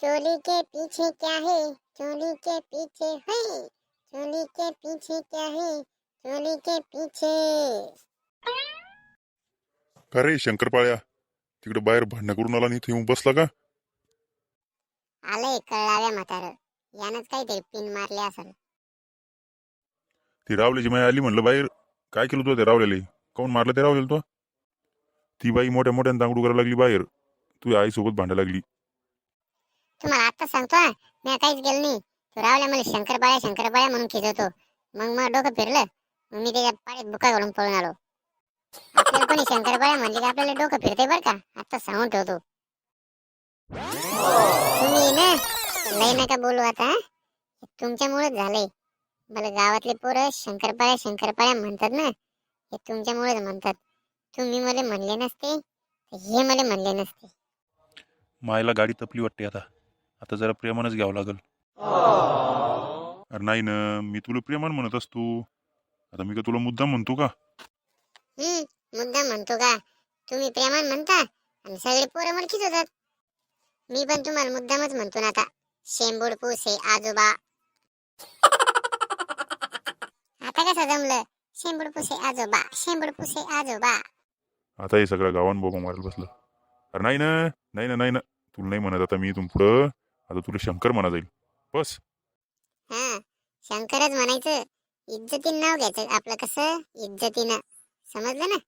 चोली के पीछे क्या है? चोली के पीछे है। चोली के पीछे क्या है? चोली के पीछे। का रे शंकरपाळ्या? तिकडे बाहेर भांडणं करून आला इथे येऊन बसला का? आलंय कळाव्या म्हातार. यानंच काहीतरी पिन मारली असेल. ती रावल्याची माय आली म्हणलं बाहेर काय केलं तू त्या रावल्याला? काऊन मारलं ते रावलेलं तो? ती बाई मोठ्या मोठ्यानं दांगडू करायला लागली बाहेर. तुझ्या आईसोबत भांडायला लागली. तुम्हाला आता सांगतो हा. मी काहीच गेलो नाही. तो रावल्या मला शंकरपाळ्या शंकरपाळ्या म्हणून खिजवतो मग मग डोकं फिरलं. मग मी त्याच्या पाळीत बुका घालून पळून आलो. आपल्याला कोणी शंकरपाळ्या म्हणले की आपल्याला डोकं फिरते बरं का? आता सांगून ठेवतो. तुम्ही ना लय नका बोलू आता तुमच्यामुळेच झालंय. मला गावातले पोरं शंकरपाळ्या शंकरपाळ्या म्हणतात ना हे तुमच्यामुळेच म्हणतात. तुम्ही मला म्हणले नसते हे मला म्हणले नसते. मायला गाडी तपली वाटते आता. आता जरा प्रेमानच घ्यावं लागल. अरे नाही ना मी तुला प्रेमान म्हणत असतो. आता मी का तुला मुद्दा म्हणतो का? हम्म मुद्दा म्हणतो का? तुम्ही प्रेमान म्हणता आणि सगळे पोरं मला खिचवतात मी पण तुम्हाला मुद्दामच म्हणतो ना आता. शेंबूड पुसे आजोबा. आता कसं जमलं? शेंबूड पुसे आजोबा. शेंबूड पुसे आजोबा. आता हे सगळं गावान बोबा मारायला बसलं. अरे नाही ना नाही ना नाही ना. तुला नाही म्हणत आता मी इथून पुढं. आता तुला शंकर म्हणा जाईल. बस. हा शंकरच म्हणायचं. इज्जतीनं नाव घ्यायचं आपलं कसं? इज्जतीनं. समजलं ना?